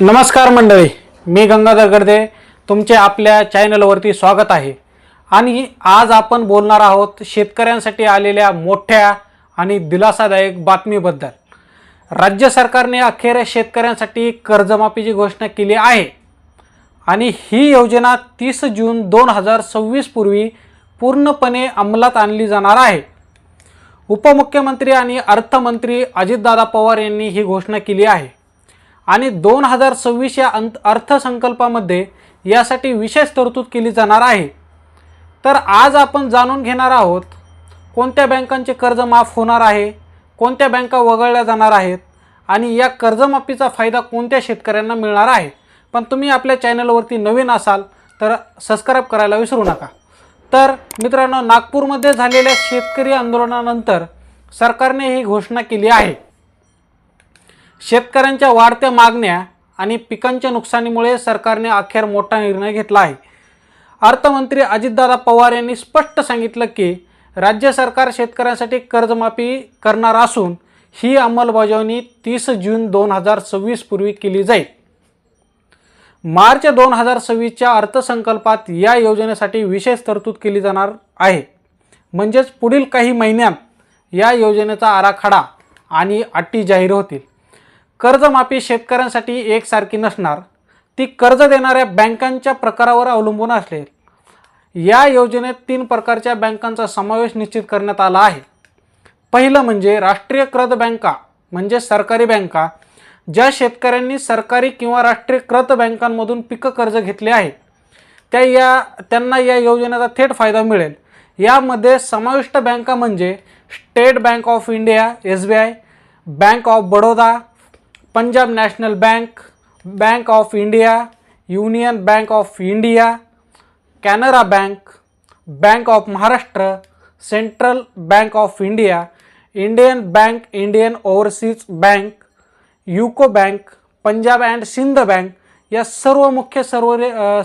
नमस्कार मंडळी मी गंगाधर गडदे तुमचे आपल्या चॅनलवरती स्वागत आहे. आणि आज आपण बोलणार आहोत शेतकऱ्यांसाठी आलेल्या मोठ्या आणि दिलासादायक बातमीबद्दल. राज्य सरकारने अखेर शेतकऱ्यांसाठी कर्जमाफीची घोषणा केली आहे. आणि ही योजना तीस जून दोन हजार सव्वीस पूर्वी पूर्णपणे अंमलात आणली जाणार आहे. उपमुख्यमंत्री आणि अर्थमंत्री अजितदादा पवार यांनी ही घोषणा केली आहे. आणि दोन हजार सव्वीस या अंत अर्थसंकल्पामध्ये यासाठी विशेष तरतूद केली जाणार आहे. तर आज आपण जाणून घेणार आहोत कोणत्या बँकांचे कर्ज माफ होणार आहे कोणत्या बँका वगळल्या जाणार आहेत आणि या कर्जमाफीचा फायदा कोणत्या शेतकऱ्यांना मिळणार आहे. पण तुम्ही आपल्या चॅनलवरती नवीन असाल तर सबस्क्राईब करायला विसरू नका. तर मित्रांनो नागपूरमध्ये झालेल्या शेतकरी आंदोलनानंतर सरकारने ही घोषणा केली आहे. शेतकऱ्यांच्या वाढत्या मागण्या आणि पिकांच्या नुकसानीमुळे सरकारने अखेर मोठा निर्णय घेतला आहे. अर्थमंत्री अजितदादा पवार यांनी स्पष्ट सांगितलं की राज्य सरकार शेतकऱ्यांसाठी कर्जमाफी करणार असून ही अंमलबजावणी तीस जून दोन हजार सव्वीस पूर्वी केली जाईल. मार्च दोन हजार सव्वीसच्या अर्थसंकल्पात या योजनेसाठी विशेष तरतूद केली जाणार आहे. म्हणजेच पुढील काही महिन्यात या योजनेचा आराखडा आणि अटी जाहीर होतील. कर्जमाफी शेतकऱ्यांसाठी एकसारखी नसणार. ती कर्ज देणाऱ्या बँकांच्या प्रकारावर अवलंबून असेल. या योजनेत तीन प्रकारच्या बँकांचा समावेश निश्चित करण्यात आला आहे. पहिलं म्हणजे राष्ट्रीयकृत बँका म्हणजे सरकारी बँका ज्या शेतकऱ्यांनी सरकारी किंवा राष्ट्रीयकृत बँकांमधून पीक कर्ज घेतले आहे. त्या या त्यांना या योजनेचा थेट फायदा मिळेल. यामध्ये समाविष्ट बँका म्हणजे state bank of India S B I bank of Baroda Punjab national bank bank of India union bank of India Canara bank bank of Maharashtra central bank of India Indian bank Indian overseas bank UCO bank Punjab and Sindh bank या सर्व मुख्य सर्व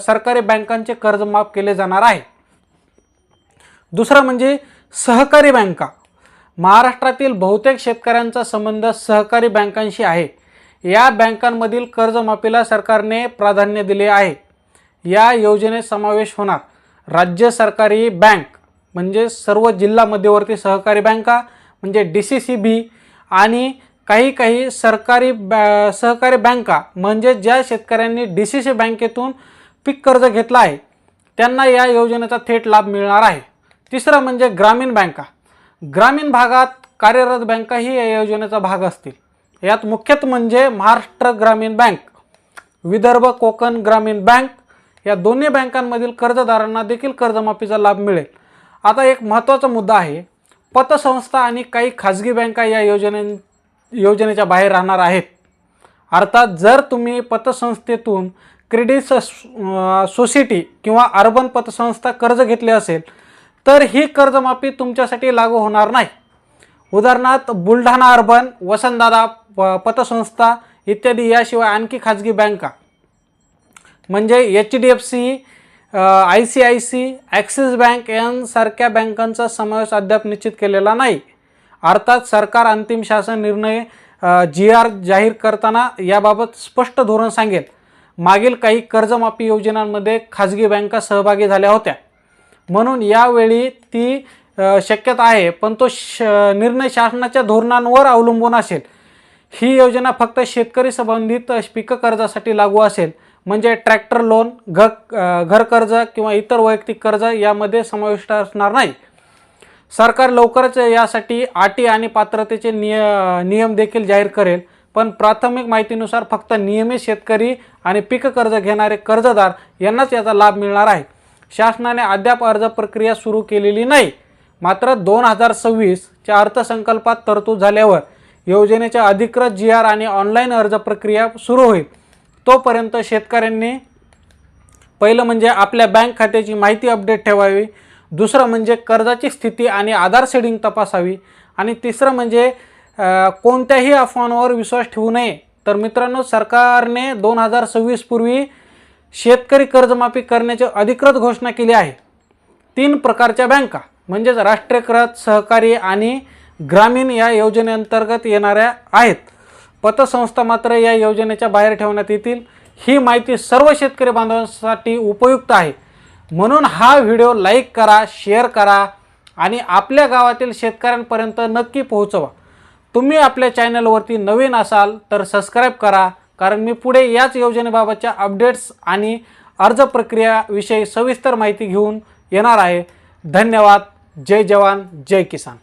सरकारी बँकांचे कर्ज माफ केले जाणार आहे. दुसरं म्हणजे सहकारी बँका. महाराष्ट्रातील बहुतेक शेतकऱ्यांचा संबंध सहकारी बँकांशी आहे. या बँकांमधील कर्जमाफीला सरकारने प्राधान्य दिले आहे. या योजनेत समावेश होणार राज्य सरकारी बँक म्हणजे सर्व जिल्हा मध्यवर्ती सहकारी बँका म्हणजे डी सी सी बी आणि काही काही सरकारी बॅ सहकारी बँका म्हणजे ज्या शेतकऱ्यांनी डी सी सी बँकेतून पीक कर्ज घेतलं आहे त्यांना या योजनेचा थेट लाभ मिळणार आहे. तिसरं म्हणजे ग्रामीण बँका. ग्रामीण भागात कार्यरत बँकाही या योजनेचा भाग असतील. यात मुख्यत म्हणजे महाराष्ट्र ग्रामीण बँक विदर्भ कोकण ग्रामीण बँक या दोन्ही बँकांमधील कर्जदारांना देखील कर्जमाफीचा लाभ मिळेल. आता एक महत्त्वाचा मुद्दा आहे पतसंस्था आणि काही खाजगी बँका या योजने योजनेच्या बाहेर राहणार आहेत. अर्थात जर तुम्ही पतसंस्थेतून क्रेडिट सस- सोसायटी किंवा अर्बन पतसंस्था कर्ज घेतले असेल तर ही कर्जमाफी तुमच्यासाठी लागू होणार नाही. उदाहरणार्थ बुलढाणा अर्बन वसंतदादा प- पतसंस्था इत्यादी याशिवाय आणखी खाजगी बँका. म्हणजे H D F C I C I C axis bank यांसारख्या बँकांचा समावेश अद्याप निश्चित केलेला नाही. अर्थात सरकार अंतिम शासन निर्णय जी आर जाहीर करताना याबाबत स्पष्ट धोरण सांगेल. मागील काही कर्जमाफी योजनांमध्ये खाजगी बँका सहभागी झाल्या होत्या. म्हणून यावेळी ती शक्यता आहे पण तो श निर्णय शासनाच्या धोरणांवर अवलंबून असेल. ही योजना फक्त शेतकरी संबंधित पीक कर्जासाठी लागू असेल म्हणजे ट्रॅक्टर लोन घर घर कर्ज किंवा इतर वैयक्तिक कर्ज यामध्ये समाविष्ट असणार नाही. सरकार लवकरच यासाठी अटी आणि पात्रतेचे निय नियम देखील जाहीर करेल पण प्राथमिक माहितीनुसार फक्त नियमित शेतकरी आणि पीक कर्ज घेणारे कर्जदार यांनाच याचा लाभ मिळणार आहे. शासनाने अद्याप अर्ज प्रक्रिया सुरू केलेली नाही. मात्र दोन हजार सव्वीसच्या अर्थसंकल्पात तरतूद झाल्यावर योजनेच्या अधिकृत जी आर आणि ऑनलाईन अर्ज प्रक्रिया सुरू होईल. तोपर्यंत शेतकऱ्यांनी पहिलं म्हणजे आपल्या बँक खात्याची माहिती अपडेट ठेवावी. दुसरं म्हणजे कर्जाची स्थिती आणि आधार सेडिंग तपासावी. आणि तिसरं म्हणजे कोणत्याही अफवांवर विश्वास ठेवू नये. तर मित्रांनो सरकारने दोन हजार सव्वीस पूर्वी शेतकरी कर्जमाफी करण्याची अधिकृत घोषणा केली आहे. तीन प्रकारच्या बँका म्हणजेच राष्ट्रीयकृत सहकारी आणि ग्रामीण या योजनेअंतर्गत येणाऱ्या आहेत. पतसंस्था मात्र या योजनेच्या बाहेर ठेवण्यात येतील. ही माहिती सर्व शेतकरी बांधवांसाठी उपयुक्त आहे. म्हणून हा व्हिडिओ लाईक करा शेअर करा आणि आपल्या गावातील शेतकऱ्यांपर्यंत नक्की पोहोचवा. तुम्ही आपल्या चॅनलवरती नवीन असाल तर सबस्क्राईब करा कारण मी पुढे याच योजनेबाबतच्या अपडेट्स आणि अर्ज प्रक्रियाविषयी सविस्तर माहिती घेऊन येणार आहे. धन्यवाद. जय जवान. जय किसान.